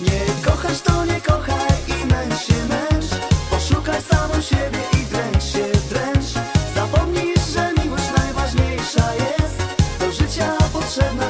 Nie kochasz to nie kochaj i męcz się męcz. Poszukaj samą siebie i dręcz się dręcz. Zapomnij, że miłość najważniejsza jest. Do życia potrzebna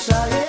Shine.